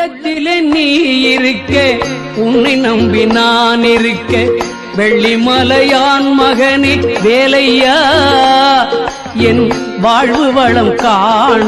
உள்ளத்திலே நீ இருக்க உன்னை நம்பி நான் இருக்க. வெள்ளிமலையான் மகனே வேலையா? என் வாழ்வு வளம் காண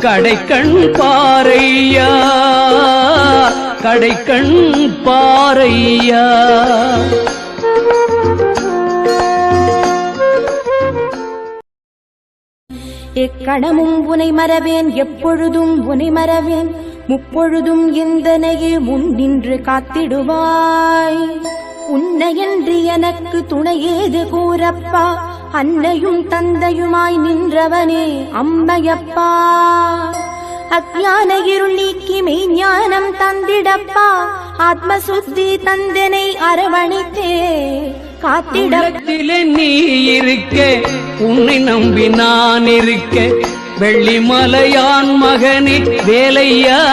கடைக்கண் பாறையா? கடைக்கண் பாறையா? எக்கணமும் உனை மறவேன் எப்பொழுதும் உனை மறவேன். முப்பொழுதும் எந்தனையே முன் நின்று காத்திடுவாய். உன்னையன்றி எனக்கு துணையேது கூறப்பா. அன்னையும் தந்தையுமாய் நின்றவனே அம்மையப்பா. அஜான இருள் நீக்கி மெய்ஞானம் தந்திடப்பா. ஆத்மசுத்தி தந்தனை அரவணைத்தே காத்திட நீ இருக்க உன்னை நம்பி நான் இருக்க. வெள்ளிமலையான் மகனே வேலையா